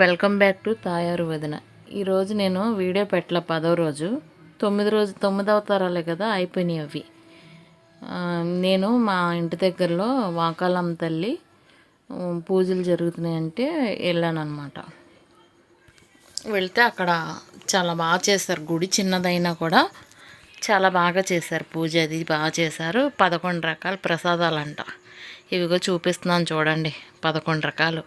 Welcome back to తాయారు వదిన. ఈరోజు నేను వీడియో పెట్టల పదో రోజు. తొమ్మిది రోజు తొమ్మిదవ తరాలే కదా అయిపోయినాయి అవి. నేను మా ఇంటి దగ్గరలో వాకాలమ్మ తల్లి పూజలు జరుగుతున్నాయంటే వెళ్ళాను అనమాట వెళ్తే అక్కడ చాలా బాగా చేశారు. గుడి చిన్నదైనా కూడా చాలా బాగా చేశారు. పూజ అది బాగా చేశారు. పదకొండు రకాల ప్రసాదాలంట. ఇవిగో చూపిస్తున్నాను చూడండి. పదకొండు రకాలు.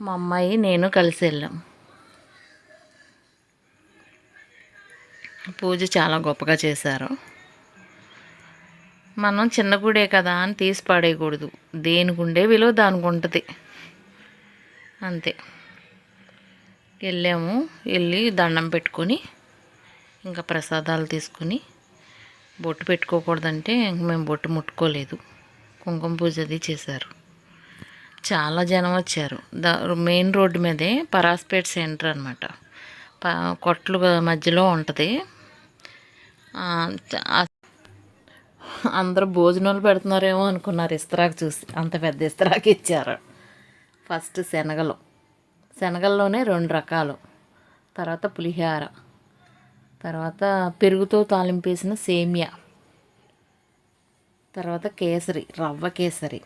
మా అమ్మాయి నేను కలిసి వెళ్ళాం. పూజ చాలా గొప్పగా చేశారు. మనం చిన్న గుడే కదా అని తీసి పడేయకూడదు. దేనికి ఉండే విలువ దానికి ఉంటుంది అంతే. వెళ్ళాము. వెళ్ళి దండం పెట్టుకొని ఇంకా ప్రసాదాలు తీసుకుని బొట్టు పెట్టుకోకూడదంటే ఇంక మేము బొట్టు ముట్టుకోలేదు. కుంకుమ పూజ అది చేశారు. చాలా జనం వచ్చారు. ద మెయిన్ రోడ్డు మీదే పరాస్పేట్ సెంటర్ అనమాట ప కొట్లు మధ్యలో ఉంటుంది. అందరూ భోజనాలు పెడుతున్నారేమో అనుకున్నారు. ఇస్తరాకు చూసి అంత పెద్ద ఇస్తరాకు ఇచ్చారు. ఫస్ట్ శనగలు. శనగల్లోనే రెండు రకాలు. తర్వాత పులిహార. తర్వాత పెరుగుతో తాలింపేసిన సేమియా. తర్వాత కేసరి రవ్వ కేసరి.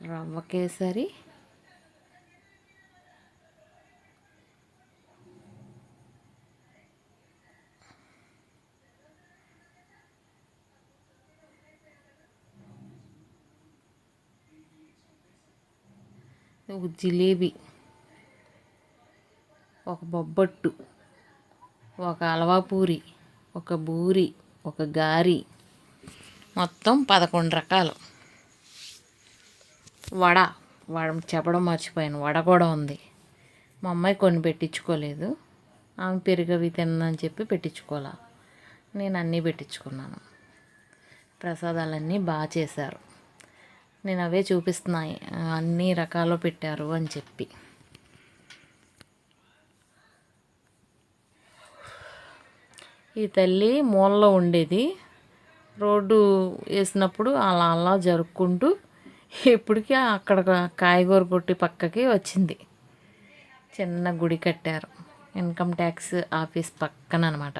రవ్వ కేసరి ఒక జిలేబీ ఒక బొబ్బట్టు ఒక అలవా పూరి ఒక బూరి ఒక గారి. మొత్తం పదకొండు రకాలు. వడ. వడ చెప్పడం మర్చిపోయాను. వడ కూడా ఉంది. మా అమ్మాయి కొన్ని పెట్టించుకోలేదు. ఆమె పెరుగవి తిందని చెప్పి పెట్టించుకోలే. నేను అన్నీ పెట్టించుకున్నాను. ప్రసాదాలన్నీ బాగా చేశారు. నేను అవే చూపిస్తున్నాయి. అన్ని రకాలు పెట్టారు అని చెప్పి. ఈ తల్లి మూలలో ఉండేది. రోడ్డు వేసినప్పుడు అలా అలా జరుపుకుంటూ ఇప్పటికీ అక్కడ కాయగూర కొట్టి పక్కకి వచ్చింది. చిన్న గుడి కట్టారు. ఇన్కమ్ ట్యాక్స్ ఆఫీస్ పక్కన అనమాట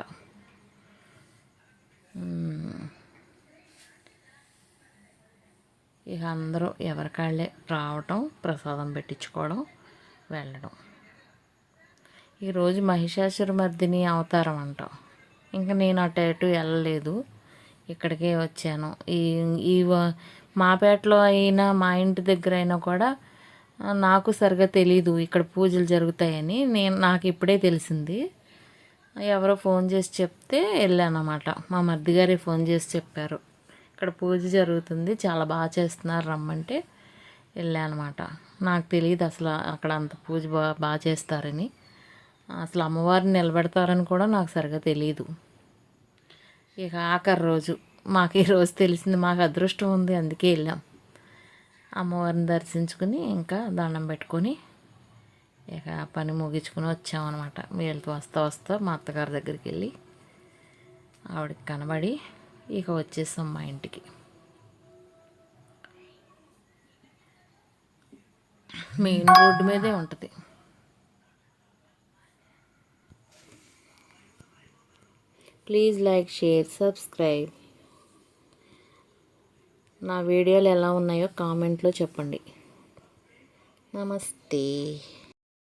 ఇక అందరూ ఎవరికాళ్ళే రావటం ప్రసాదం పెట్టించుకోవడం వెళ్ళడం. ఈరోజు మహిషాసురమర్దిని అవతారం అంటాం. ఇంకా నేను అటు ఇటు వెళ్ళలేదు. ఇక్కడికే వచ్చాను. ఈ ఈ మాపేటలో అయినా మా ఇంటి దగ్గర అయినా కూడా నాకు సరిగా తెలీదు ఇక్కడ పూజలు జరుగుతాయని. నేను నాకు ఇప్పుడే తెలిసింది. ఎవరో ఫోన్ చేసి చెప్తే వెళ్ళాను మా మర్ది గారే ఫోన్ చేసి చెప్పారు. ఇక్కడ పూజ జరుగుతుంది చాలా బాగా చేస్తున్నారు రమ్మంటే వెళ్ళానమాట. అనమాట నాకు తెలియదు అసలు అక్కడ అంత పూజ బాగా బాగా చేస్తారని. అసలు అమ్మవారిని నిలబెడతారని కూడా నాకు సరిగా తెలియదు ఇక ఆఖరి రోజు. మాకు ఈరోజు తెలిసింది మాకు అదృష్టం ఉంది అందుకే వెళ్ళాం. అమ్మవారిని దర్శించుకుని ఇంకా దండం పెట్టుకొని ఇక పని ముగించుకుని వచ్చామన్నమాట. వీళ్ళతో వస్తా వస్తా మా అత్తగారి దగ్గరికి వెళ్ళి ఆవిడకి కనబడి ఇక వచ్చేసాం మా ఇంటికి. మెయిన్ రోడ్డు మీదే ఉంటుంది. Please like share subscribe. నా వీడియోలు ఎలా ఉన్నాయో కామెంట్లో చెప్పండి. నమస్తే.